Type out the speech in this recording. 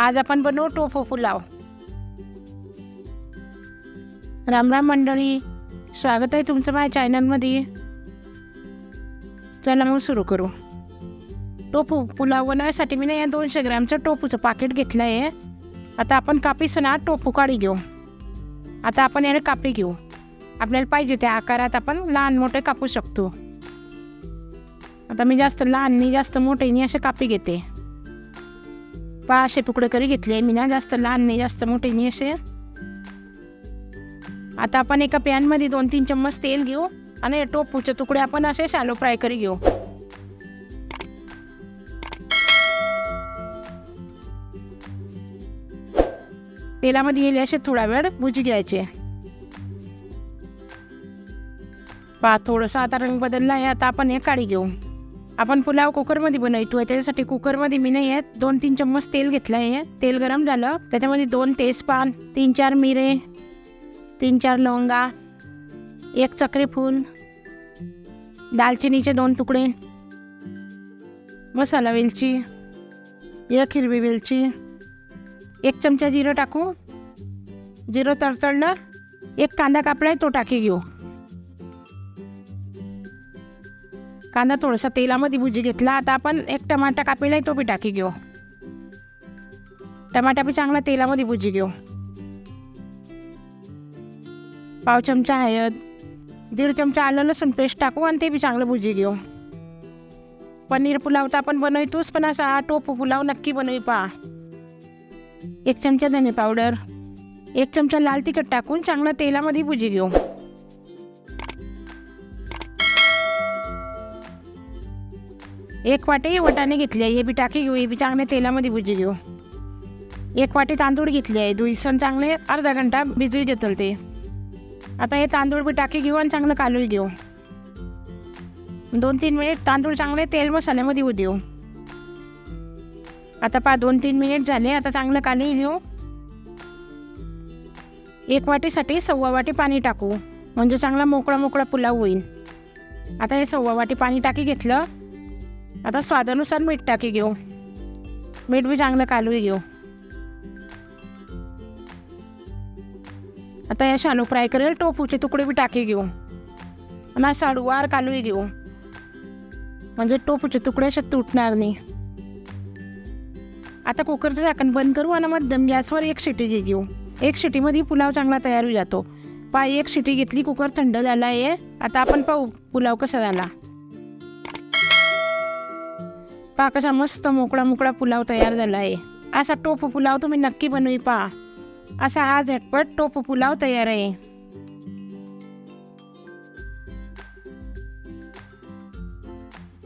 आज आपण बनवू टोफू पुलाव. राम राम मंडळी स्वागत आहे तुमचं माझ्या चॅनलमध्ये. चला मग सुरू करू. टोफू पुलाव बनवायसाठी मी ना या दोनशे ग्रॅमचं टोफूचं पाकिट घेतलं आहे. आता आपण कापीसना टोफू काढी घेऊ. आता आपण याने कापी घेऊ. आपल्याला पाहिजे त्या आकारात आपण लहान मोठे कापू शकतो. आता मी जास्त लहान नाही जास्त मोठे नाही असे कापी घेते. पा असे तुकडे करी घेतले. मी ना जास्त लहान नाही जास्त मोठे नाही असे. आता आपण एका पॅनमध्ये दोन तीन चम्मच तेल घेऊ आणि टोपूचे तुकडे आपण असे शालो फ्राय करी घेऊ. तेलामध्ये गेले असे थोडा वेळ भुजी घ्यायचे. पहा थोडंसं आता रंग बदलला आहे. आता आपण हे काढी घेऊ. आपण पुलाव कुकरमध्ये बनवतो आहे त्याच्यासाठी कुकरमध्ये मी नाही आहेत दोन तीन चम्मच तेल घेतलं आहे तेल गरम झालं त्याच्यामध्ये दोन तेजपान तीन चार मिरे तीन चार लवंगा एक चक्री फूल दालचिनीचे दोन तुकडे मसाला वेलची एक हिरवी वेलची एक चमचा जिरं टाकू. जिरं तडतडलं एक कांदा कापडा आहे तो टाकी घेऊ. कांदा थोडासा तेलामध्ये भुजी घेतला. आता आपण एक टमाटा कापेला आहे तो बी टाकी घेऊ. टमाटा बी चांगला तेलामध्ये भुजी घेऊ. पाव चमचा हळद दीड चमचा आलं लसूण पेस्ट टाकू आणि ते बी चांगलं भुजी घेऊ. पनीर पुलाव तर आपण बनवतोच पण असा हा टोपू पुलाव नक्की बनवी पहा. एक चमचा धने पावडर एक चमचा लाल तिखट टाकून चांगलं तेलामध्ये भुजी घेऊ. एक वाटी वटाणे घेतले आहे हे बी टाकी घेऊ हे बी चांगले तेलामध्ये भुजी घेऊ. एक वाटी तांदूळ घेतले आहे दुईसन चांगले अर्धा घंटा भिजू घेतल ते. आता हे तांदूळ बी टाकी घेऊ आणि चांगलं कालून घेऊ. दोन तीन मिनिट तांदूळ चांगले तेल मसाल्यामध्ये होऊ देऊ. आता पा दोन तीन मिनिट झाले आता चांगलं कालून घेऊ. एक वाटीसाठी सव्वा वाटी पाणी टाकू म्हणजे चांगला मोकळा मोकळा पुलाव होईल. आता हे सव्वा वाटी पाणी टाकी घेतलं आता स्वादानुसार मीठ टाकी घेऊ. मीठ बी चांगलं कालूही घेऊ. आता या शालू फ्राय करेल टोफूचे तुकडे बी टाकी घेऊ. आणि साडूवार कालूही घेऊ. म्हणजे टोफूचे तुकडे असे तुटणार नाही. आता कुकरचं झाकण बंद करू आणि मध्यम गॅसवर एक शिटी घे घेऊ. एक शिटीमध्ये पुलाव चांगला तयार होऊ जातो. पाय एक शिटी घेतली कुकर थंड झाला आहे. आता आपण पाहू पुलाव कसा झाला. पा कसा मस्त मोकळा मोकळा पुलाव तयार झाला आहे असा टोप पुलाव तुम्ही नक्की बनवी पा असा हा झटपट टोप पुलाव तयार आहे.